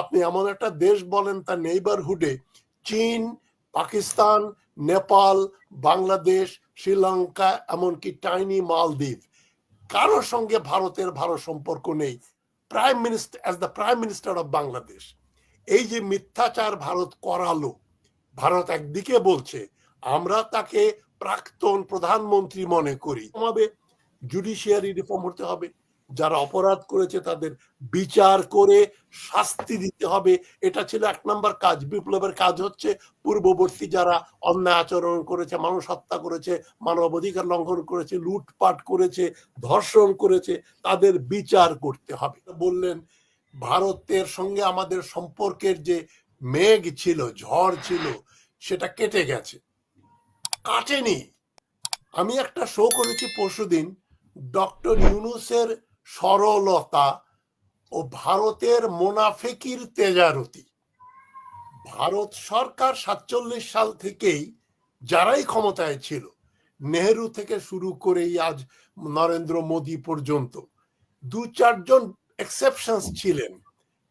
আপনি এমন একটা দেশ বলেন তার নেইবারহুডে চীন, পাকিস্তান, নেপাল, বাংলাদেশ, শ্রীলঙ্কা, এমনকি টাইনি মালদ্বীপ। কারোর সঙ্গে ভারতের ভালো সম্পর্ক নেই। Prime minister as the prime minister of Bangladesh এই যে মিথ্যাচার ভারত করালো, ভারত একদিকে বলছে, আমরা তাকে প্রাক্তন প্রধানমন্ত্রী মনে করি। জুডিশিয়ারি রিফর্ম হতে হবে। যারা অপরাধ করেছে তাদের বিচার করে শাস্তি দিতে হবে। এটা ছিল এক নম্বর কাজ। বিপ্লবের কাজ হচ্ছে পূর্ববর্তী যারা অন্যায় আচরণ করেছে, মানুষ হত্যা করেছে, মানবাধিকার লঙ্ঘন করেছে, লুটপাট করেছে, ধর্ষণ করেছে, তাদের বিচার করতে হবে। বললেন, ভারতের সঙ্গে আমাদের সম্পর্কের যে মেঘ ছিল, ঝড় ছিল, সেটা কেটে গেছে। কাটেনি। আমি একটা শো করেছি পরশুদিন। ডক্টর ইউনুসের সরলতা ও ভারতের মোনাফেকির তেজারতি। ভারত সরকার সাতচল্লিশ সাল থেকেই যারাই ক্ষমতায় ছিল, নেহেরু থেকে শুরু করেই আজ নরেন্দ্র মোদী পর্যন্ত দু চারজন এক্সেপশন ছিলেন,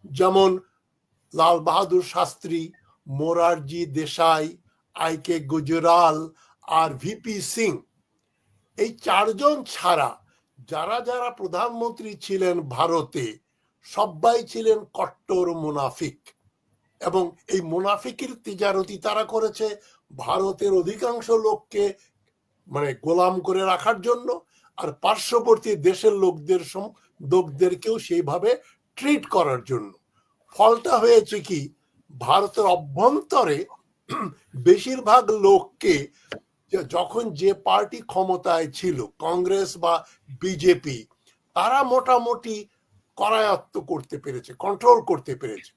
যেমন লাল বাহাদুর শাস্ত্রী, মোরারজি দেশাই, আই কে গুজরাল আর ভিপি সিং। এই চারজন ছাড়া যারা যারা প্রধানমন্ত্রী ছিলেন ভারতে, সবাই ছিলেন কট্টর মুনাফিক। এবং এই মুনাফিকের তিজারতি তারা করেছে ভারতের অধিকাংশ লোককে মানে গোলাম করে রাখার জন্য, আর পার্শ্ববর্তী দেশের লোকদের লোকদেরকেও সেইভাবে ট্রিট করার জন্য। ফলটা হয়েছে কি, ভারতের অভ্যন্তরে বেশিরভাগ লোককে যখন যে পার্টি ক্ষমতায় ছিল, কংগ্রেস বা বিজেপি, তারা মোটামুটি করায়ত্ত করতে পেরেছে কন্ট্রোল করতে পেরেছে।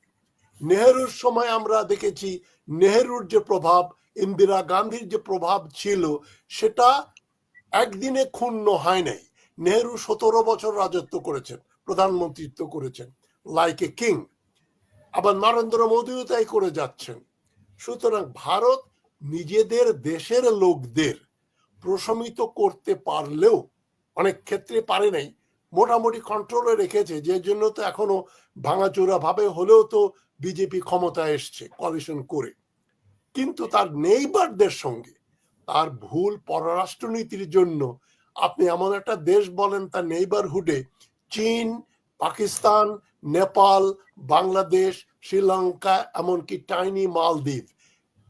নেহেরুর সময় আমরা দেখেছি, নেহেরুর যে প্রভাব, ইন্দিরা গান্ধীর যে প্রভাব ছিল, সেটা একদিনে ক্ষুণ্ণ হয় নাই। নেহেরু সতেরো বছর রাজত্ব করেছেন, প্রধানমন্ত্রিত্ব করেছেন লাইক এ কিং আবার নরেন্দ্র মোদীও তাই করে যাচ্ছেন। সুতরাং ভারত নিজেদের দেশের লোকদের প্রশমিত করতে পারলেও অনেক ক্ষেত্রে পারে নাই। মোটামুটি কন্ট্রোলে রেখেছে, যে জন্য তো এখনও ভাঙাচোরা ভাবে হলেও তো বিজেপি ক্ষমতায় এসছে কলিশন করে। কিন্তু তার নেইবারদের সঙ্গে তার ভুল পররাষ্ট্রনীতির জন্য আপনি এমন একটা দেশ বলেন, তার নেইবারহুডে চীন, পাকিস্তান, নেপাল, বাংলাদেশ, শ্রীলঙ্কা, এমনকি টাইনি মালদ্বীপ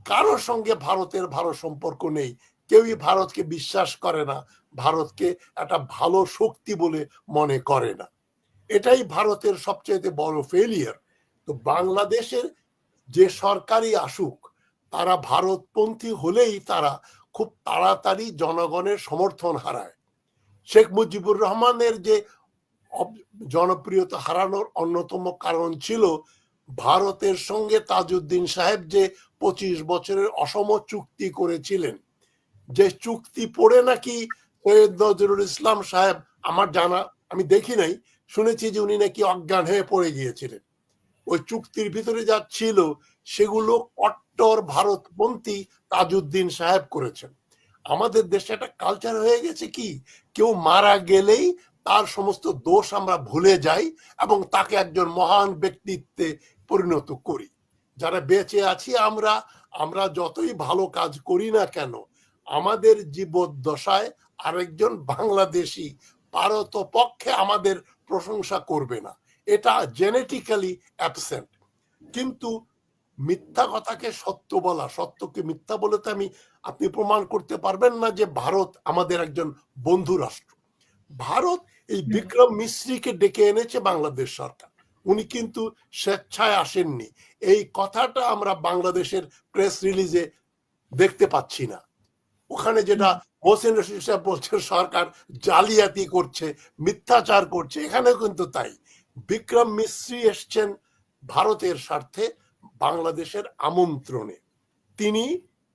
কারোর সঙ্গে ভারতের ভালো সম্পর্ক নেই। কেউই ভারতকে বিশ্বাস করে না, ভারতকে একটা ভালো শক্তি বলে মনে করে না। এটাই ভারতের সবচেয়ে বড় ফেলিয়ার তো বাংলাদেশের যে সরকারি আসুক, তারা ভারতপন্থী হলেই তারা খুব তাড়াতাড়ি জনগণের সমর্থন হারায়। শেখ মুজিবুর রহমানের যে জনপ্রিয়তা হারানোর অন্যতম কারণ ছিল ভারতের সঙ্গে তাজউদ্দিন সাহেব যে পঁচিশ বছরের অসম চুক্তি করেছিলেন, যে চুক্তি পড়ে নাকি সৈয়দ নজরুল ইসলাম সাহেব? আমার জানা, আমি দেখি নাই, শুনেছি যে উনি নাকি অজ্ঞান হয়ে পড়ে গিয়েছিলেন। ওই চুক্তির ভিতরে যা ছিল, সেগুলো কট্টর ভারতপন্থী তাজউদ্দিন সাহেব করেছেন। আমাদের দেশে একটা কালচার হয়ে গেছে কি? কেউ মারা গেলেই তার সমস্ত দোষ আমরা ভুলে যাই এবং তাকে একজন মহান ব্যক্তিত্বে পরিণত করি। যারা বেঁচে আছি আমরা আমরা যতই ভালো কাজ করি না কেন আমাদের জীবদ্দশায় আরেকজন বাংলাদেশি পারত পক্ষে আমাদের প্রশংসা করবে না। এটা জেনেটিক্যালি অ্যাবসেন্ট কিন্তু মিথ্যা কথাকে সত্য বলা সত্যকে মিথ্যা বলে তো আমি আপনি প্রমাণ করতে পারবেন না যে ভারত আমাদের একজন বন্ধু রাষ্ট্র। ভারত এই বিক্রম মিশ্রিকে ডেকে এনেছে বাংলাদেশ সরকার। উনি কিন্তু স্বেচ্ছায় আসেননি। এই কথাটা আমরা বাংলাদেশের প্রেস রিলিজে দেখতে পাচ্ছি না। ওখানে যেটা হোসেন রশিদ সাহেব বলছে, সরকার জালিয়াতি করছে, মিথ্যাচার করছে, এখানেও কিন্তু তাই। বিক্রম মিশ্রি এসছেন ভারতের স্বার্থে, বাংলাদেশের আমন্ত্রণে। তিনি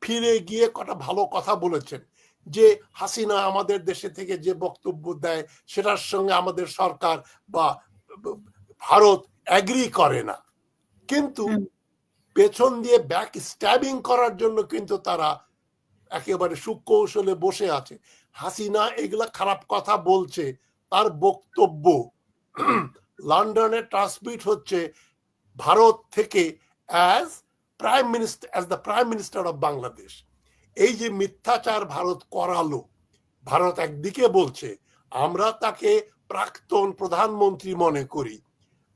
ফিরে গিয়ে কটা ভালো কথা বলেছেন, যে হাসিনা আমাদের দেশে থেকে যে বক্তব্য দেয়, সেটার সঙ্গে আমাদের সরকার বা ভারত অ্যাগ্রি করে না। কিন্তু পেছন দিয়ে ব্যাক স্ট্যাবিং করার জন্য কিন্তু তারা একেবারে সুকৌশলে বসে আছে। হাসিনা এগুলা খারাপ কথা বলছে তার বক্তব্য। লন্ডনে ট্রান্সমিট হচ্ছে ভারত থেকে as prime minister as the prime minister of Bangladesh. এই যে মিথ্যাচার ভারত করালো ভারত একদিকে বলছে আমরা তাকে প্রাক্তন প্রধানমন্ত্রী মনে করি।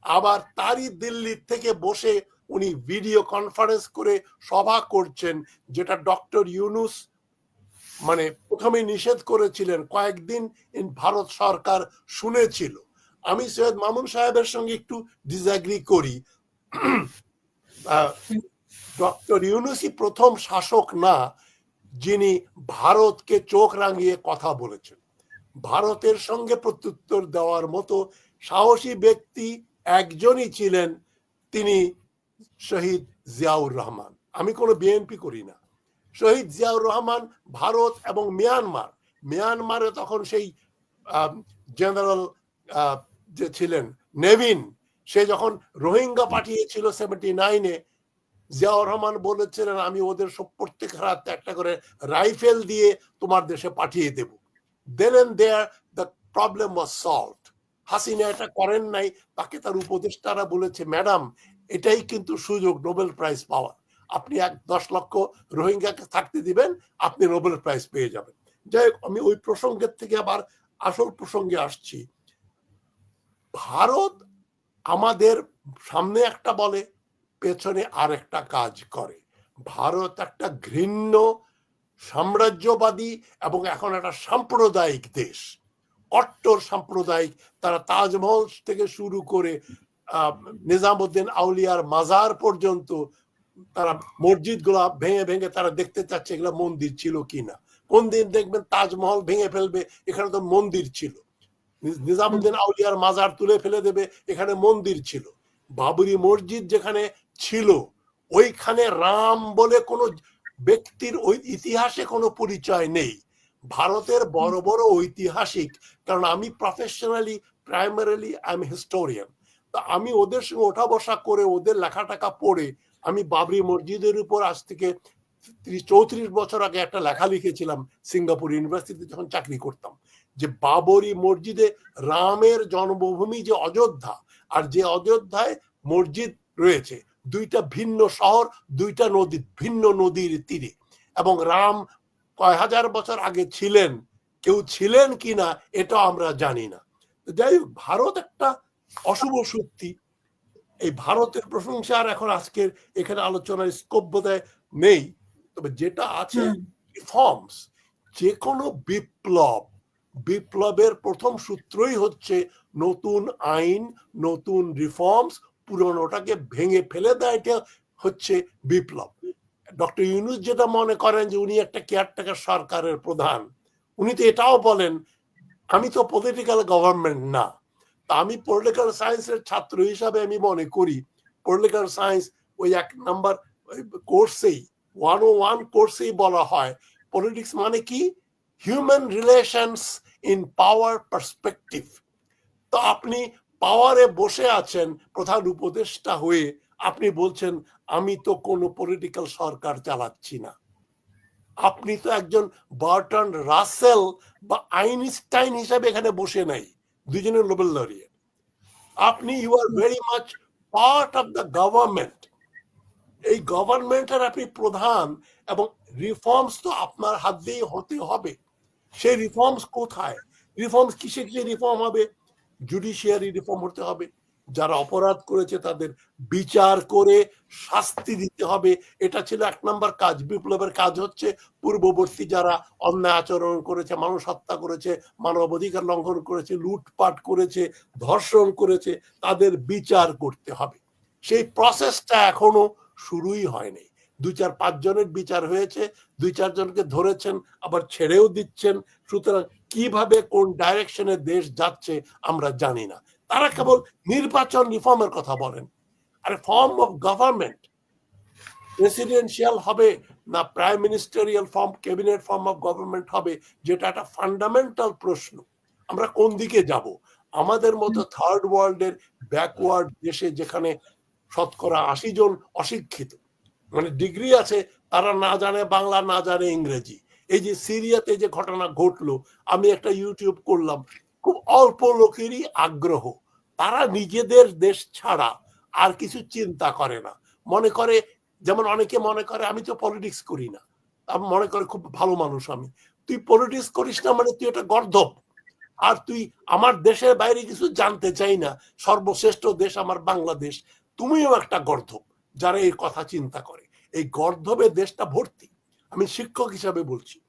আবার তারই দিল্লির থেকে বসে উনি ভিডিও কনফারেন্স করে সভা করছেন, যেটা ডক্টর ইউনুস মানে প্রথমে নিষেধ করেছিলেন, কয়েকদিন ভারত সরকার শুনেছিল। আমি সৈয়দ মামুন সাহেবের সঙ্গে একটু ডিসঅ্যাগ্রি করি। ডক্টর ইউনুসই প্রথম শাসক না, যিনি ভারতকে চোখ রাঙিয়ে কথা বলেছেন। ভারতের সঙ্গে প্রত্যুত্তর দেওয়ার মতো সাহসী ব্যক্তি একজনই ছিলেন তিনি শহীদ জিয়াউর রহমান। আমি কোনো বিএনপি করি না। শহীদ জিয়াউর রহমান ভারত এবং মিয়ানমার। মিয়ানমারে তখন সেই জেনারেল যে ছিলেন নেভিন, সে যখন রোহিঙ্গা পাঠিয়েছিল সেভেন্টি নাইনে জিয়াউর রহমান বলেছিলেন, আমি ওদের সব প্রত্যেক হাতে একটা করে রাইফেল দিয়ে তোমার দেশে পাঠিয়ে দেব। Then there the problem was solved Hasina এটা করেন নাই, তাকে তার উপদেষ্টারা বলেছে, ম্যাডাম, এটাই কিন্তু সুযোগ, নোবেল প্রাইজ পাওয়ার আপনি এক দশ লক্ষ রোহিঙ্গাকে থাকতে দিবেন, আপনি নোবেল প্রাইজ পেয়ে যাবেন। যাই হোক, আমি ওই প্রসঙ্গের থেকে আবার আসল প্রসঙ্গে আসছি। ভারত আমাদের সামনে একটা বলে, পেছনে আর একটা কাজ করে। ভারত একটা ঘৃণ্য সাম্রাজ্যবাদী এবং এখন একটা সাম্প্রদায়িক দেশ। কট্টর সাম্প্রদায়িক তারা তাজমহল থেকে শুরু করে নিজামুদ্দিন আউলিয়ার মাজার পর্যন্ত তারা মসজিদগুলা ভেঙে ভেঙে তারা দেখতে চাচ্ছে এগুলো মন্দির ছিল কিনা। কোন দিন দেখবেন তাজমহল ভেঙে ফেলবে এখানে তো মন্দির ছিল। নিজামুদ্দিন আউলিয়ার মাজার তুলে ফেলে দেবে এখানে মন্দির ছিল। বাবরি মসজিদ যেখানে ছিল ওইখানে রাম বলে কোনো ব্যক্তির ওই ইতিহাসে কোনো পরিচয় নেই। ভারতের বড় বড় ঐতিহাসিক, কারণ আমি professionally primarily I am historian তা আমি ওদের সঙ্গে ওঠা বসা করে ওদের লেখা টাকা পড়ে আমি বাবরি মসজিদের উপর আজ থেকে চৌত্রিশ বছর আগে একটা লেখা লিখেছিলাম সিঙ্গাপুর ইউনিভার্সিটিতে যখন চাকরি করতাম। যে বাবরি মসজিদে রামের জন্মভূমি যে অযোধ্যা, আর যে অযোধ্যায় মসজিদ রয়েছে, দুইটা ভিন্ন শহর, দুইটা নদী, ভিন্ন নদীর তীরে। এবং রাম কয় হাজার বছর আগে ছিলেন? কেউ ছিলেন কিনা এটা আমরা জানি না। যাই হোক ভারত একটা অশুভ শক্তি। এই ভারতের প্রশংসা আর এখন আজকের এখানে আলোচনার স্কোপ বোধহয় নেই। তবে যেটা আছে রিফর্মস যে কোনো বিপ্লব বিপ্লবের প্রথম সূত্রই হচ্ছে নতুন আইন নতুন রিফর্মস পুরনোটাকে ভেঙে ফেলে দেয় এটা হচ্ছে বিপ্লব। ডক্টর ইউনুস যেটা মনে করেন যে উনি একটা কেয়ারটেকার সরকারের প্রধান, উনি তো এটাও বলেন, আমি তো পলিটিক্যাল গভর্নমেন্ট না। তা আমি পলিটিক্যাল সায়েন্সের ছাত্র হিসাবে আমি মনে করি পলিটিক্যাল সায়েন্স ওই এক নাম্বার কোর্সেই ওয়ান ও ওয়ান কোর্সেই বলা হয়। পলিটিক্স মানে কি? Human relations in power perspective তো আপনি পাওয়ারে বসে আছেন প্রধান উপদেষ্টা হয়ে আপনি বলছেন, আমি তো কোনো পলিটিক্যাল সরকার চালাচ্ছি না। আপনি তো একজন বার্টন রাসেল বা আইনস্টাইন হিসাবে এখানে বসে নাই, দুজনের নোবেল লরিয়েট আপনি you are very much part of the government এই গভর্নমেন্টের আপনি প্রধান এবং রিফর্মস তো আপনার হাত দিয়ে হতে হবে। সেই রিফর্মস কোথায়? রিফর্মস কিসে কিসে রিফর্ম হবে? জুডিশিয়ারি রিফর্ম হতে হবে। যারা অপরাধ করেছে তাদের বিচার করে শাস্তি দিতে হবে। এটা ছিল এক নম্বর কাজ। বিপ্লবের কাজ হচ্ছে পূর্ববর্তী যারা অন্যায় আচরণ করেছে, মানুষ হত্যা করেছে, মানবাধিকার লঙ্ঘন করেছে, লুটপাট করেছে, ধর্ষণ করেছে, তাদের বিচার করতে হবে। সেই প্রসেসটা এখনও শুরুই হয়নি। দুই চার পাঁচ জনের বিচার হয়েছে, দুই চারজনকে ধরেছেন, আবার ছেড়েও দিচ্ছেন। সুতরাং কীভাবে কোন ডাইরেকশনে দেশ যাচ্ছে আমরা জানি না। তারা কেবল নির্বাচন রিফর্মের কথা বলেন। আরে ফর্ম অফ গভর্নমেন্ট প্রেসিডেন্সিয়াল হবে না prime ministerial form cabinet form of government হবে, যেটা একটা ফান্ডামেন্টাল প্রশ্ন। আমরা কোন দিকে যাব? আমাদের মতো থার্ড ওয়ার্ল্ডের ব্যাকওয়ার্ড দেশে যেখানে শতকরা আশি জন অশিক্ষিত মানে ডিগ্রি আছে, তারা না জানে বাংলা, না জানে ইংরেজি। এই যে সিরিয়াতে যে ঘটনা ঘটলো, আমি একটা ইউটিউব করলাম খুব অল্প লোকেরই আগ্রহ। তারা নিজেদের দেশ ছাড়া আর কিছু চিন্তা করে না। মনে করে, যেমন অনেকে মনে করে, আমি তো পলিটিক্স করি না। আমি মনে করে, খুব ভালো মানুষ আমি। তুই পলিটিক্স করিস না মানে তুই এটা গর্ধব আর তুই আমার দেশের বাইরে কিছু জানতে চাই না। সর্বশ্রেষ্ঠ দেশ আমার বাংলাদেশ। তুমিও একটা গর্ধব যারা এই কথা চিন্তা করে। এই গর্ধবের দেশটা ভর্তি। আমি শিক্ষক হিসাবে বলছি।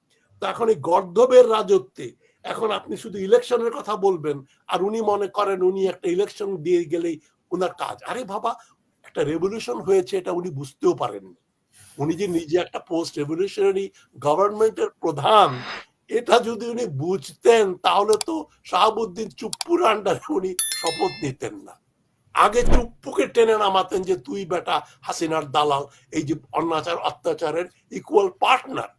তো এখন এই গর্ধবের রাজত্বে এখন আপনি শুধু ইলেকশনের কথা বলবেন, আর উনি মনে করেন উনি একটা ইলেকশন দিয়ে গেলেই ওনার কাজ। আরে বাবা, একটা রেভলিউশন হয়েছে, এটা উনি বুঝতেও পারেননি। উনি যে নিজে একটা পোস্ট রেভলিউশনারি গভর্নমেন্টের প্রধান, এটা যদি উনি বুঝতেন, তাহলে তো শাহাবুদ্দিন চুপ্পুর আন্ডারে উনি শপথ নিতেন না। আগে চুপ্পুকে টেনে নামাতেন যে, তুই বেটা হাসিনার দালাল, এই যে অন্যাচার অত্যাচারের ইকুয়াল পার্টনার